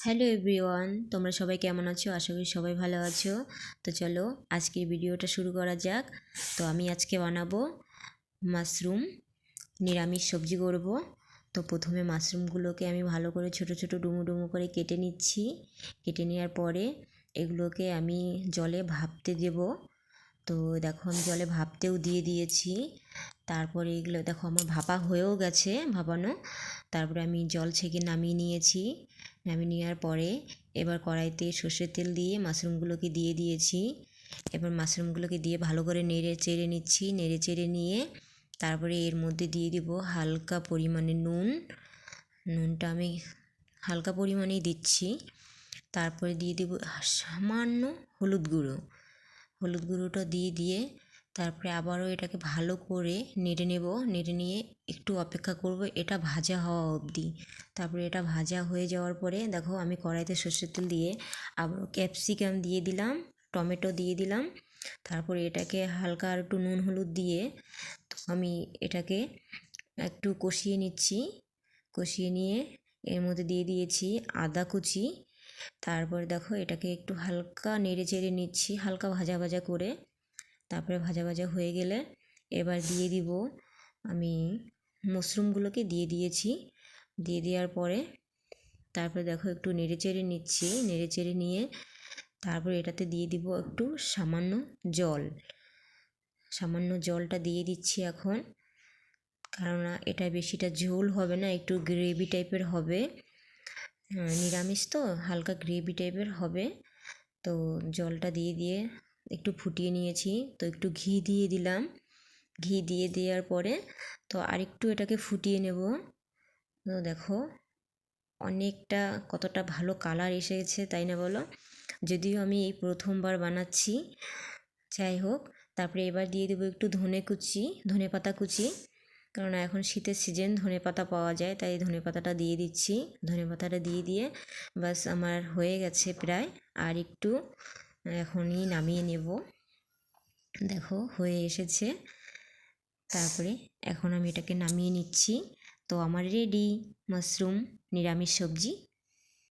Hello everyone তোমরা সবাই কেমন আছো? আশা করি সবাই ভালো আছো। তো চলো, আজকের ভিডিওটা শুরু করা যাক। তো আমি আজকে বানাবো মাশরুম, নিরামিষ সবজি করব। তো প্রথমে মাশরুমগুলোকে আমি ভালো করে ছোট ছোট ডুমো ডুমো করে কেটে নিচ্ছি। কেটে নেওয়ার পরে এগুলোকে আমি জলে ভাপতে দেব। তো দেখো, আমি জলে ভাপতেও দিয়ে দিয়েছি। তারপরে এগুলো দেখো আমার ভাপা হয়েও গেছে ভাপানো। তারপরে আমি জল ছেঁকে নামিয়ে নিয়েছি। নামিয়ে নেওয়ার পরে এবার কড়াইতে সর্ষের তেল দিয়ে মাশরুমগুলোকে দিয়ে দিয়েছি। এবার মাশরুমগুলোকে দিয়ে ভালো করে নেড়ে চেড়ে নিচ্ছি। নেড়ে চেড়ে নিয়ে তারপরে এর মধ্যে দিয়ে দিব হালকা পরিমাণে নুন। নুনটা আমি হালকা পরিমাণেই দিচ্ছি। তারপরে দিয়ে দিব সামান্য হলুদ গুঁড়ো। হলুদ গুঁড়োটা দিয়ে দিয়ে তারপরে আবারও এটাকে ভালো করে নেড়ে নেব। নেড়ে নিয়ে একটু অপেক্ষা করব, এটা ভাজা হওয়া অবধি। তারপরে এটা ভাজা হয়ে যাওয়ার পরে দেখো আমি কড়াইতে সর্ষের তেল দিয়ে আবারও ক্যাপসিকাম দিয়ে দিলাম, টমেটো দিয়ে দিলাম। তারপরে এটাকে হালকা আর একটু নুন হলুদ দিয়ে আমি এটাকে একটু কষিয়ে নিচ্ছি। কষিয়ে নিয়ে এর মধ্যে দিয়ে দিয়েছি আদা কুচি। তারপরে দেখো এটাকে একটু হালকা নেড়ে চেড়ে নিচ্ছি, হালকা ভাজা ভাজা করে। তারপরে ভাজা ভাজা হয়ে গেলে এবার দিয়ে দিব আমি মশরুমগুলোকে দিয়ে দিয়েছি। দিয়ে দেওয়ার পরে তারপরে দেখো একটু নেড়ে চেড়ে নিচ্ছি। নেড়ে চেড়ে নিয়ে তারপরে এটাতে দিয়ে দিব একটু সামান্য জল। সামান্য জলটা দিয়ে দিচ্ছি এখন। কেননা এটা বেশিটা ঝোল হবে না, একটু গ্রেভি টাইপের হবে। নিরামিষ তো, হালকা গ্রেভি টাইপের হবে। তো জলটা দিয়ে দিয়ে একটু ফুটিয়ে নিয়েছি। তো একটু ঘি দিয়ে দিলাম। ঘি দিয়ে দেওয়ার পরে তো আরেকটু এটাকে ফুটিয়ে নেব। তো দেখো, অনেকটা কতটা ভালো কালার এসেছে, তাই না বলো? যদিও আমি এই প্রথমবার বানাচ্ছি, যাই হোক, তারপরে এবার দিয়ে দেবো একটু ধনে কুচি, ধনে পাতা কুচি। কারণ এখন শীতের সিজন ধনে পাতা পাওয়া যায়, তাই ধনে পাতাটা দিয়ে দিচ্ছি। ধনে পাতাটা দিয়ে দিয়ে বাস আমার হয়ে গেছে প্রায়। আর একটু এখনই নামিয়ে নেব। দেখো, হয়ে এসেছে। তারপরে এখন আমি এটাকে নামিয়ে নিচ্ছি। তো আমার রেডি মাশরুম নিরামিষ সবজি।